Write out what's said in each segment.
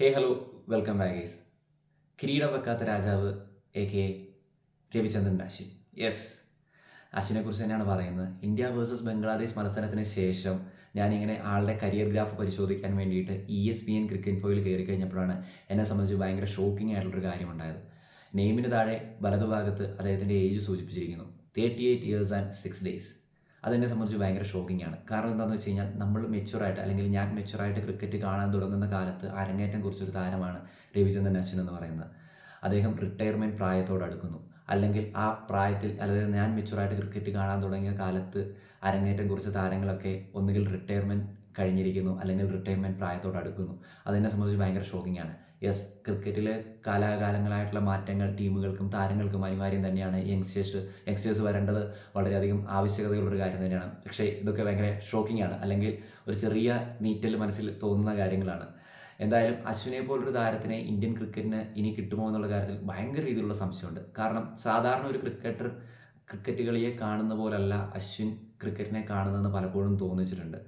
ഹേ hello welcome ബാഗേസ് കിരീടം വെക്കാത്ത രാജാവ് A K Ravichandran Ashwin yes അശ്വിനെ കുറിച്ച് തന്നെയാണ് പറയുന്നത്. ഇന്ത്യ വേഴ്സസ് ബംഗ്ലാദേശ് മത്സരത്തിന് ശേഷം ഞാനിങ്ങനെ ആളുടെ കരിയർ ഗ്രാഫ് പരിശോധിക്കാൻ വേണ്ടിയിട്ട് E S P N cricket foil കയറി കഴിഞ്ഞപ്പോഴാണ് എന്നെ സംബന്ധിച്ച് ഭയങ്കര ഷോക്കിംഗ് ആയിട്ടുള്ളൊരു കാര്യമുണ്ടായത്. നെയിമിന് താഴെ വലതുഭാഗത്ത് അദ്ദേഹത്തിന്റെ ഏജ് സൂചിപ്പിച്ചിരിക്കുന്നു. Thirty eight years and six days അതെന്നെ സംബന്ധിച്ച് ഭയങ്കര ഷോക്കിംഗ് ആണ്. കാരണം എന്താണെന്ന് വെച്ച് കഴിഞ്ഞാൽ നമ്മൾ മെച്ചുറായിട്ട് അല്ലെങ്കിൽ ഞാൻ മെച്ചുറായിട്ട് ക്രിക്കറ്റ് കാണാൻ തുടങ്ങുന്ന കാലത്ത് അരങ്ങേറ്റം കുറിച്ചൊരു താരമാണ് രവിചന്ദ്രൻ അശ്വിൻ എന്ന് പറയുന്നത്. അദ്ദേഹം റിട്ടയർമെന്റ് പ്രായത്തോട് അടുക്കുന്നു. അല്ലെങ്കിൽ ആ പ്രായത്തിൽ അല്ലെങ്കിൽ ഞാൻ മെച്ചുറായിട്ട് ക്രിക്കറ്റ് കാണാൻ തുടങ്ങിയ കാലത്ത് അരങ്ങേറ്റം കുറിച്ച താരങ്ങളൊക്കെ ഒന്നുകിൽ റിട്ടയർമെന്റ് കഴിഞ്ഞിരിക്കുന്നു അല്ലെങ്കിൽ റിട്ടയർമെന്റ് പ്രായത്തോട് അടുക്കുന്നു. അതെന്നെ സംബന്ധിച്ച് ഭയങ്കര ഷോക്കിംഗ് ആണ്. യെസ് ക്രിക്കറ്റിൽ കാലാകാലങ്ങളായിട്ടുള്ള മാറ്റങ്ങൾ ടീമുകൾക്കും താരങ്ങൾക്കും അനിവാര്യം തന്നെയാണ് യങ്സ്റ്റേഴ്സ് യങ്സ്റ്റേഴ്സ് വരേണ്ടത് വളരെയധികം ആവശ്യകതയുള്ളൊരു കാര്യം തന്നെയാണ്. പക്ഷേ ഇതൊക്കെ ഭയങ്കര ഷോക്കിംഗ് ആണ് അല്ലെങ്കിൽ ഒരു ചെറിയ നീറ്റൽ മനസ്സിൽ തോന്നുന്ന കാര്യങ്ങളാണ്. എന്തായാലും അശ്വിനെ പോലൊരു താരത്തിനെ ഇന്ത്യൻ ക്രിക്കറ്റിന് ഇനി കിട്ടുമോ എന്നുള്ള കാര്യത്തിൽ ഭയങ്കര രീതിയിലുള്ള സംശയമുണ്ട്. കാരണം സാധാരണ ഒരു ക്രിക്കറ്റർ ക്രിക്കറ്റ് കളിയെ കാണുന്ന പോലല്ല അശ്വിൻ ക്രിക്കറ്റിനെ കാണുന്നതെന്ന് പലപ്പോഴും തോന്നിച്ചിട്ടുണ്ട്.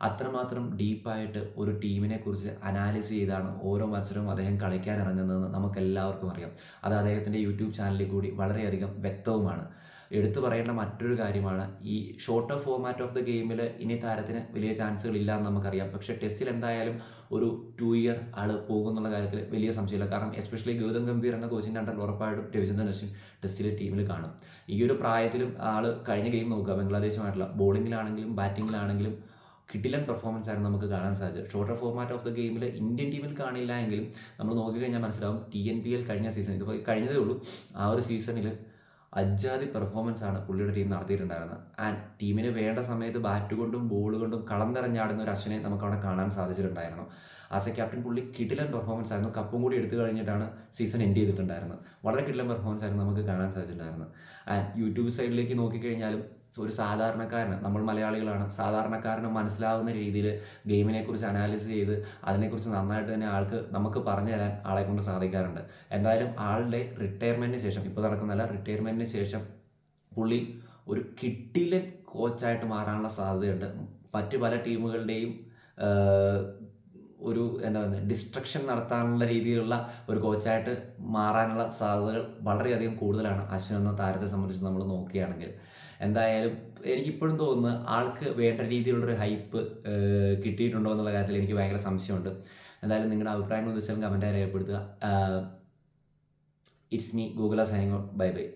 അത്രമാത്രം ഡീപ്പായിട്ട് ഒരു ടീമിനെ കുറിച്ച് അനാലിസ് ചെയ്താണ് ഓരോ മത്സരവും അദ്ദേഹം കളിക്കാൻ ഇറങ്ങുന്നതെന്ന് നമുക്ക് എല്ലാവർക്കും അറിയാം. അത് അദ്ദേഹത്തിന്റെ യൂട്യൂബ് ചാനലിൽ കൂടി വളരെയധികം വ്യക്തവുമാണ്. എടുത്തു പറയേണ്ട മറ്റൊരു കാര്യമാണ് ഈ ഷോർട്ടർ ഫോർമാറ്റ് ഓഫ് ദ ഗെയിമിൽ ഇനി താരത്തിന് വലിയ ചാൻസുകൾ ഇല്ല എന്ന് നമുക്കറിയാം. പക്ഷേ ടെസ്റ്റിൽ എന്തായാലും ഒരു ടു ഇയർ ആൾ പോകുന്നുള്ള കാര്യത്തിൽ വലിയ സംശയമില്ല. കാരണം എസ്പെഷ്യലി ഗൗതം ഗംഭീർ എന്ന കോച്ചിന്റെ അണ്ടർ ഉറപ്പായിട്ടും രവിചന്ദ്രൻ അശ്വിൻ ടെസ്റ്റിൽ ടീമിൽ കാണും. ഈ ഒരു പ്രായത്തിലും ആൾ കഴിഞ്ഞ ഗെയിം നോക്കുക. ബംഗ്ലാദേശുമായിട്ടുള്ള ബോളിങ്ങിലാണെങ്കിലും ബാറ്റിങ്ങിലാണെങ്കിലും കിടിലൻ പെർഫോമൻസ് ആയിരുന്നു നമുക്ക് കാണാൻ സാധിച്ചത്. ഷോർട്ടർ ഫോർമാറ്റ് ഓഫ് ദ ഗെയിമിൽ ഇന്ത്യൻ ടീമിൽ കാണില്ല എങ്കിലും നമ്മൾ നോക്കിക്കഴിഞ്ഞാൽ മനസ്സിലാവും ടി എൻ പി എൽ കഴിഞ്ഞ സീസൺ ഇതിപ്പോൾ കഴിഞ്ഞതേ ഉള്ളൂ. ആ ഒരു സീസണിൽ അജാതി പെർഫോമൻസ് ആണ് പുള്ളിയുടെ ടീം നടത്തിയിട്ടുണ്ടായിരുന്നത്. ആൻഡ് ടീമിന് വേണ്ട സമയത്ത് ബാറ്റ് കൊണ്ടും ബോൾ കൊണ്ടും കളം നിറഞ്ഞാടുന്ന ഒരു അശ്വിനെ നമുക്ക് അവിടെ കാണാൻ സാധിച്ചിട്ടുണ്ടായിരുന്നു. ആസ് എ ക്യാപ്റ്റൻ പുള്ളി കിടിലൻ പെർഫോമൻസ് ആയിരുന്നു. കപ്പും കൂടി എടുത്തു കഴിഞ്ഞിട്ടാണ് സീസൺ എൻഡ് ചെയ്തിട്ടുണ്ടായിരുന്നത്. വളരെ കിടിലൻ പെർഫോമൻസ് ആയിരുന്നു നമുക്ക് കാണാൻ സാധിച്ചിട്ടുണ്ടായിരുന്നത്. ആൻഡ് യൂട്യൂബ് സൈഡിലേക്ക് നോക്കിക്കഴിഞ്ഞാലും ഒരു സാധാരണക്കാരന് നമ്മൾ മലയാളികളാണ്. സാധാരണക്കാരന് മനസ്സിലാവുന്ന രീതിയിൽ ഗെയിമിനെക്കുറിച്ച് അനാലിസ് ചെയ്ത് അതിനെക്കുറിച്ച് നന്നായിട്ട് തന്നെ ആൾക്ക് നമുക്ക് പറഞ്ഞു തരാൻ ആളെ കൊണ്ട് സാധിക്കാറുണ്ട്. എന്തായാലും ആളുടെ റിട്ടയർമെന്റിന് ശേഷം ഇപ്പോൾ നടക്കുന്നല്ല റിട്ടയർമെന്റിന് ശേഷം പുള്ളി ഒരു കിട്ടിലൻ കോച്ചായിട്ട് മാറാനുള്ള സാധ്യതയുണ്ട്. മറ്റു പല ടീമുകളുടെയും ഒരു എന്താ പറയുക ഡിസ്ട്രക്ഷൻ നടത്താനുള്ള രീതിയിലുള്ള ഒരു കോച്ചായിട്ട് മാറാനുള്ള സാധ്യതകൾ വളരെയധികം കൂടുതലാണ് അശ്വിൻ എന്ന താരത്തെ സംബന്ധിച്ച് നമ്മൾ നോക്കുകയാണെങ്കിൽ. എന്തായാലും എനിക്കിപ്പോഴും തോന്നുന്നു ആൾക്ക് വേണ്ട രീതിയിലുള്ളൊരു ഹൈപ്പ് കിട്ടിയിട്ടുണ്ടോ എന്നുള്ള കാര്യത്തിൽ എനിക്ക് ഭയങ്കര സംശയമുണ്ട്. എന്തായാലും നിങ്ങളുടെ അഭിപ്രായങ്ങൾ വെച്ചാലും കമന്റായി രേഖപ്പെടുത്തുക. ഇറ്റ്സ് മീ ഗൂഗിള സൈനിങ് ബൈ ബൈ